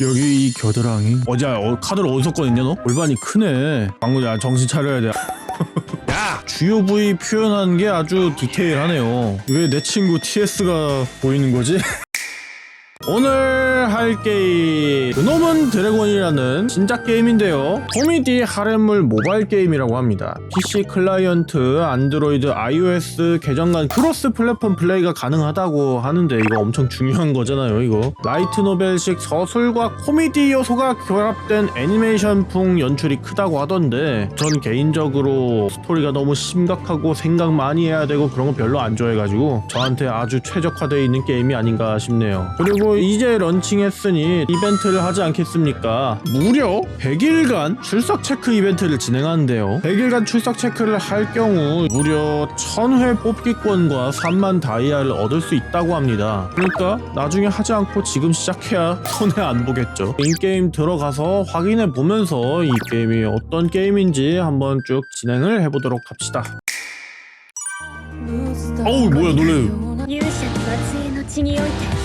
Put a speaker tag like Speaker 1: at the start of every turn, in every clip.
Speaker 1: 여기 이 겨드랑이 어제 어, 카드를 어디서 꺼냈냐 너? 골반이 크네 방금 야 정신 차려야 돼 야! 주요 부위 표현한 게 아주 디테일하네요 왜 내 친구 TS가 보이는 거지? 오늘 할 게임 그놈은 드래곤이라는 신작 게임인데요. 코미디 하렘물 모바일 게임이라고 합니다. PC 클라이언트, 안드로이드, iOS 계정 간 크로스 플랫폼 플레이가 가능하다고 하는데 이거 엄청 중요한 거잖아요 이거. 라이트 노벨식 서술과 코미디 요소가 결합된 애니메이션풍 연출이 크다고 하던데 전 개인적으로 스토리가 너무 심각하고 생각 많이 해야 되고 그런 거 별로 안 좋아해가지고 저한테 아주 최적화되어 있는 게임이 아닌가 싶네요. 그리고 이제 런칭했으니 이벤트를 하지 않겠습니까 무려 100일간 출석 체크 이벤트를 진행하는데요 100일간 출석 체크를 할 경우 무려 1000회 뽑기권과 3만 다이아를 얻을 수 있다고 합니다 그러니까 나중에 하지 않고 지금 시작해야 손해 안 보겠죠 인게임 들어가서 확인해 보면서 이 게임이 어떤 게임인지 한번 쭉 진행을 해보도록 합시다
Speaker 2: 어우 뭐야 놀래요
Speaker 3: 勇者末裔の血において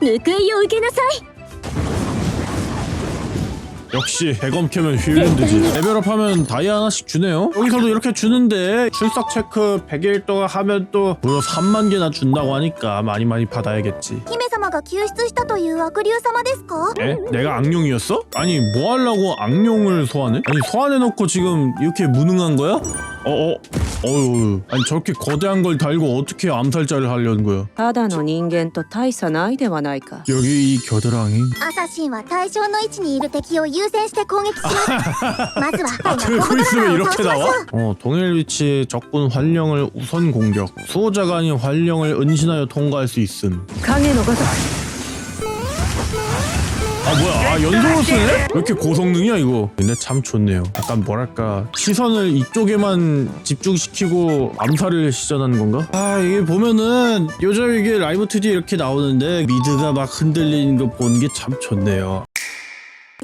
Speaker 3: 報いを受けなさい
Speaker 1: 역시 대검 캐면 휘울린드지 레벨업 하면 다이아 하나씩 주네요 여기서도 이렇게 주는데 출석 체크 100일 동안 하면 또 무려 3만 개나 준다고 하니까 많이 많이 받아야겠지
Speaker 3: 姫様が救出したという悪竜様ですか
Speaker 1: 에? 내가 악룡이었어? 아니 뭐 하려고 악룡을 소환해? 아니 소환해놓고 지금 이렇게 무능한 거야? 어어 어휴 아니 저렇게 거대한 걸 달고 어떻게 암살자를 하려는 거야
Speaker 4: ただの人間と大差ないではないか
Speaker 1: 여기 이 겨드랑이
Speaker 3: アサシンは対象の位置にいる敵を優先して攻撃しますまずは
Speaker 1: 들고 있으면 이렇게 나와? 어 동일 위치 적군 활령을 우선 공격 수호자가 아닌 활령을 은신하여 통과할 수 있음
Speaker 4: 影のごとく
Speaker 1: 아 뭐야 아 연속으로 쓰네? 왜 이렇게 고성능이야 이거 근데 참 좋네요 약간 뭐랄까 시선을 이쪽에만 집중시키고 암살을 시전하는 건가? 아 이게 보면은 요즘 이게 라이브 2D 이렇게 나오는데 미드가 막 흔들리는 거 보는 게 참 좋네요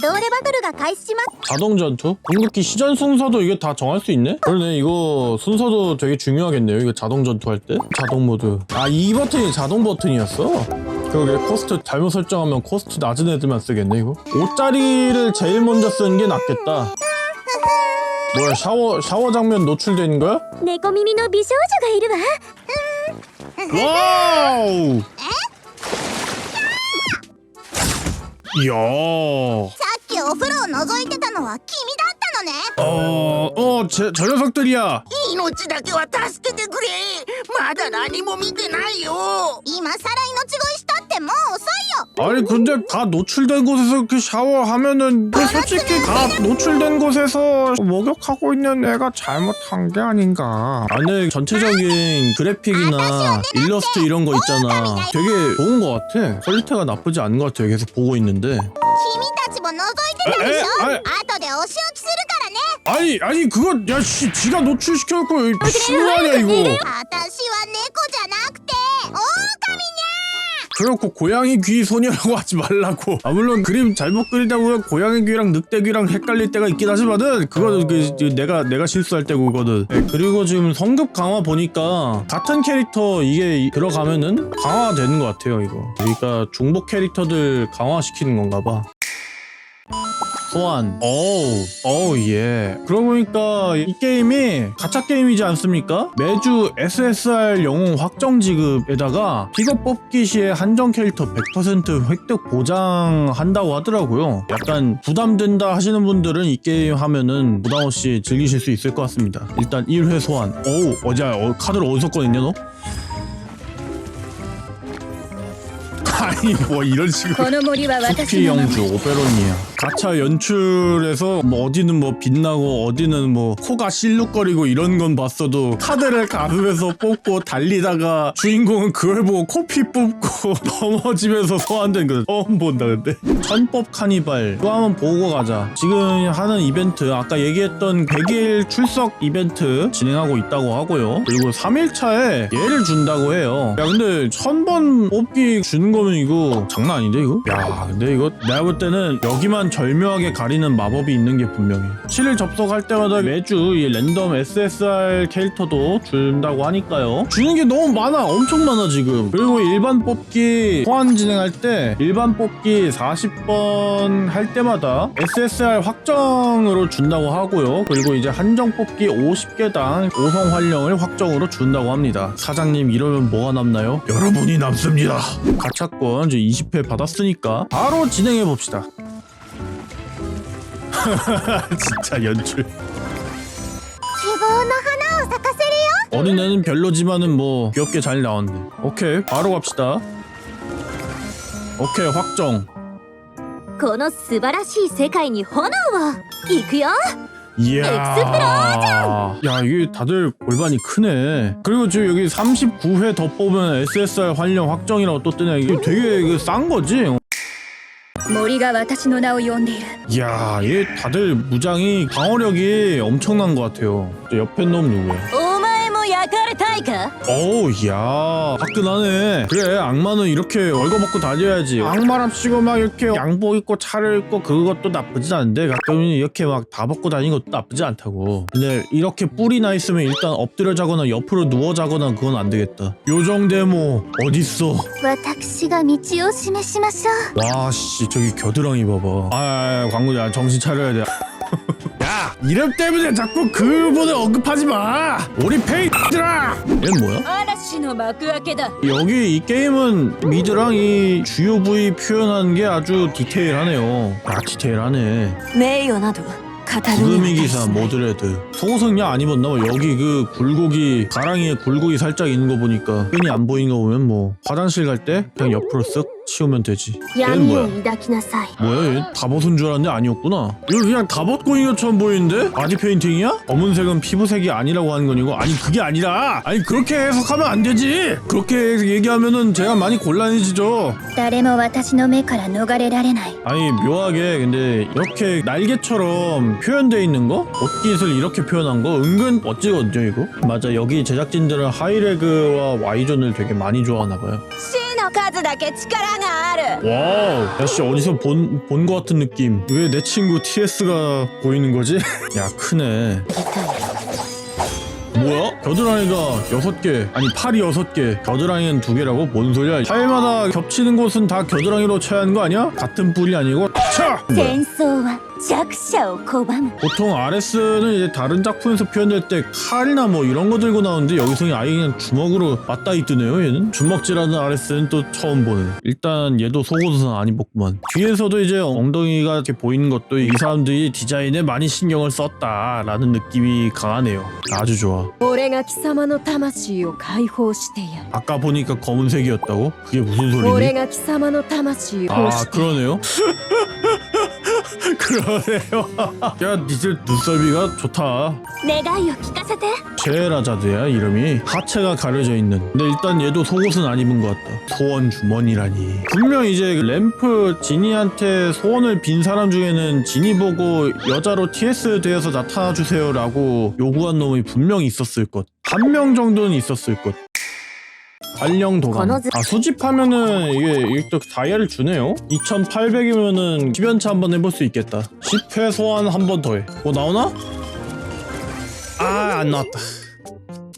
Speaker 3: 同レバトルが開始します
Speaker 1: 자동 전투? 궁극기 시전 순서도 이게 다 정할 수 있네? 그러네 이거 순서도 되게 중요하겠네요 이거 자동 전투 할 때 자동 모드 아 이 버튼이 자동 버튼이었어? 그러게 코스트 잘못 설정하면 코스트 낮은 애들만 쓰겠네 이거 5짜리를 제일 먼저 쓰는 게 낫겠다 뭐야 샤워 샤워 장면 노출되는 거야?
Speaker 3: 猫耳の美少女がいるわ
Speaker 1: 와우 이야
Speaker 3: さっきお風呂を覗いてたのは君だっ たのね
Speaker 1: 어, 어, 제, 저 녀석들이야.
Speaker 5: 命だけは助けてくれまだ何も見てないよ
Speaker 3: 今さら命乞いしたってもう遅いよ
Speaker 1: 아니 근데 다 노출된 곳에서 이렇게 샤워하면은 그 솔직히 다 노출된 곳에서 목욕하고 있는 애가 잘못한 게 아닌가 아니 전체적인 그래픽이나 일러스트 이런 거 있잖아 되게 좋은 거 같아 퀄리티가 나쁘지 않은 것 같아 계속 보고 있는데
Speaker 3: 君たち も覗いてたでしょ
Speaker 1: ええあれ
Speaker 3: 後でお仕置きするからね
Speaker 1: 아니 아니 그거 야 씨, 지가 노출시켜놓고 실화냐 이거
Speaker 3: 私は猫じゃなくて狼にゃ
Speaker 1: 그렇고 고양이 귀 소녀라고 하지 말라고. 아 물론 그림 잘못 그리다 보면 고양이 귀랑 늑대 귀랑 헷갈릴 때가 있긴 하지만은 그거는 그, 그 내가 내가 실수할 때고 그거는. 네, 그리고 지금 성급 강화 보니까 같은 캐릭터 이게 들어가면은 강화되는 것 같아요 이거. 그러니까 중복 캐릭터들 강화시키는 건가 봐. 소환. 어우, 어우, 예. 그러고 보니까 이 게임이 가챠 게임이지 않습니까? 매주 SSR 영웅 확정 지급에다가 픽업 뽑기 시에 한정 캐릭터 100% 획득 보장한다고 하더라고요. 약간 부담된다 하시는 분들은 이 게임 하면은 부담 없이 즐기실 수 있을 것 같습니다. 일단 1회 소환. 어우, 어제 어, 카드를 어디서 꺼냈냐, 너? 아니 뭐 이런 식으로
Speaker 3: この森は私
Speaker 1: 쿠키
Speaker 3: の名前
Speaker 1: 영주 오베론이야. 가차 연출에서 뭐 어디는 뭐 빛나고 어디는 뭐 코가 실룩거리고 이런 건 봤어도 카드를 가슴에서 뽑고 달리다가 주인공은 그걸 보고 코피 뽑고 넘어지면서 소환된 거 처음 본다 근데. 천법 카니발 또 한번 보고 가자. 지금 하는 이벤트 아까 얘기했던 100일 출석 이벤트 진행하고 있다고 하고요. 그리고 3일차에 얘를 준다고 해요. 야 근데 천번 뽑기 주는 거면 이거 장난 아닌데 이거? 야 근데 이거 내가 볼 때는 여기만 절묘하게 가리는 마법이 있는 게 분명해. 7일 접속할 때마다 매주 이 랜덤 SSR 캐릭터도 준다고 하니까요. 주는 게 너무 많아. 엄청 많아 지금. 그리고 일반 뽑기 호환 진행할 때 일반 뽑기 40번 할 때마다 SSR 확정으로 준다고 하고요. 그리고 이제 한정 뽑기 50개당 5성 활령을 확정으로 준다고 합니다. 사장님 이러면 뭐가 남나요? 여러분이 남습니다. 가차 권 이제 20회 받았으니까 바로 진행해 봅시다. 진짜 연출.
Speaker 3: 希望の花を咲かせる
Speaker 1: 어린애는 별로지만은 뭐 귀엽게 잘 나왔네. 오케이 바로 갑시다. 오케이 확정.
Speaker 3: よこの素晴らしい世界に炎を行くよ
Speaker 1: 이야. 야 이게 다들 골반이 크네. 그리고 지금 여기 39회 더 뽑으면 SSR 활용 확정이라고 또 뜨네. 이게 되게 그 싼 거지.
Speaker 3: 森が私の名を呼んでいる
Speaker 1: 이야 얘 다들 무장이 방어력이 엄청난 것 같아요. 저 옆에 놈 누구야?
Speaker 3: お 前も焼かれたいか
Speaker 1: 어우 야 화끈하네 그래 악마는 이렇게 얼거벗고 다녀야지 악마랍시고 막 이렇게 양복 입고 차를 입고 그것도 나쁘지 않은데 가끔은 이렇게 막 다 벗고 다니는 것도 나쁘지 않다고 근데 이렇게 뿔이 나 있으면 일단 엎드려 자거나 옆으로 누워 자거나 그건 안 되겠다 요정 데모 어딨어
Speaker 3: 私が道を示しましょう
Speaker 1: 와씨 저기 겨드랑이 봐봐 아, 아, 아 광고자 정신 차려야 돼 야 이름 때문에 자꾸 그분을 언급하지 마 우리 페이들아 얘 뭐야?
Speaker 3: 嵐の幕開けだ
Speaker 1: 여기 이 게임은 미드랑 이 주요 부위 표현한 게 아주 디테일하네요. 아 디테일하네.
Speaker 4: 名誉など語るに
Speaker 1: 구름이
Speaker 4: は
Speaker 1: 기사 모드레드. 속옷은 야안 입었나 봐. 여기 그 굴곡이 가랑이에 굴곡이 살짝 있는 거 보니까 끈이 안 보이는 거 보면 뭐 화장실 갈 때 그냥 옆으로 쓱 치우면 되지. 얘는
Speaker 3: 闇を
Speaker 1: 뭐야?
Speaker 3: 抱きなさい
Speaker 1: 뭐야 얘? 다 벗은 줄 알았는데 아니었구나 이거 그냥 다 벗고 있는 것처럼 보이는데? 바디 페인팅이야? 검은색은 피부색이 아니라고 하는 거니고 아니 그게 아니라 아니 그렇게 해석하면 안 되지 그렇게 얘기하면은 제가 많이 곤란해지죠
Speaker 3: 誰も私の目から逃れられない
Speaker 1: 아니 묘하게 근데 이렇게 날개처럼 표현돼 있는 거? 옷깃을 이렇게 표현한 거 은근 멋지거든요 이거 맞아 여기 제작진들은 하이레그와 Y존을 되게 많이 좋아하나 봐요
Speaker 3: 死の 数だけ力がある
Speaker 1: 와우 야씨 어디서 본 본 거 같은 느낌 왜 내 친구 TS가 보이는 거지? 야 크네 뭐야? 겨드랑이가 여섯 개 아니 팔이 여섯 개 겨드랑이는 두 개라고? 뭔 소리야 팔마다 겹치는 곳은 다 겨드랑이로 쳐야 하는 거 아니야? 같은 뿔이 아니고 차! 뭐야?
Speaker 3: 戦争は 弱者を拒む
Speaker 1: 보통 RS는 이제 다른 작품에서 표현될 때 칼이나 뭐 이런 거 들고 나오는데 여기서 아예 그냥 주먹으로 맞다 있드네요 얘는 주먹질하는 RS는 또 처음 보는 일단 얘도 속옷은 안 입었구만 뒤에서도 이제 엉덩이가 이렇게 보이는 것도 이 사람들이 디자인에 많이 신경을 썼다라는 느낌이 강하네요 아주 좋아
Speaker 4: 俺が貴様の魂を解放してやる
Speaker 1: 아까 보니까 검은색이었다고? 그게 무슨 소리니?
Speaker 4: 俺が貴様の魂を
Speaker 1: 아
Speaker 4: して
Speaker 1: 그러네요 그러네요. 야, 니들 눈썹이가 좋다.
Speaker 3: 내가 여기까사대?
Speaker 1: 제라자드야 이름이. 하체가 가려져 있는. 근데 일단 얘도 속옷은 안 입은 것 같다. 소원 주머니라니. 분명 이제 그 램프 지니한테 소원을 빈 사람 중에는 지니 보고 여자로 TS 되어서 나타나주세요 라고 요구한 놈이 분명히 있었을 것 한 명 정도는 있었을 것. 발령 도감.
Speaker 3: 건어즈-
Speaker 1: 아 수집하면은 이게 이게 또 다이아를 주네요? 2800이면은 10연차 한번 해볼 수 있겠다. 10회 소환 한 번 더해. 뭐 나오나? 아 안 나왔다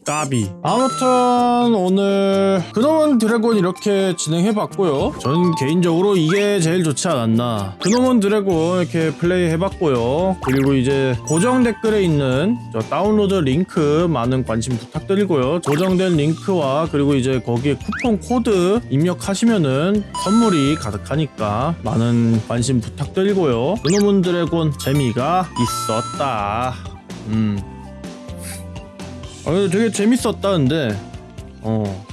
Speaker 1: 까비. 아무튼 오늘 그놈은 드래곤 이렇게 진행해봤고요. 전 개인적으로 이게 제일 좋지 않았나. 그놈은 드래곤 이렇게 플레이 해봤고요. 그리고 이제 고정 댓글에 있는 저 다운로드 링크 많은 관심 부탁드리고요. 고정된 링크와 그리고 이제 거기에 쿠폰 코드 입력하시면은 선물이 가득하니까 많은 관심 부탁드리고요. 그놈은 드래곤 재미가 있었다. 음 아, 되게 재밌었다 근데. 어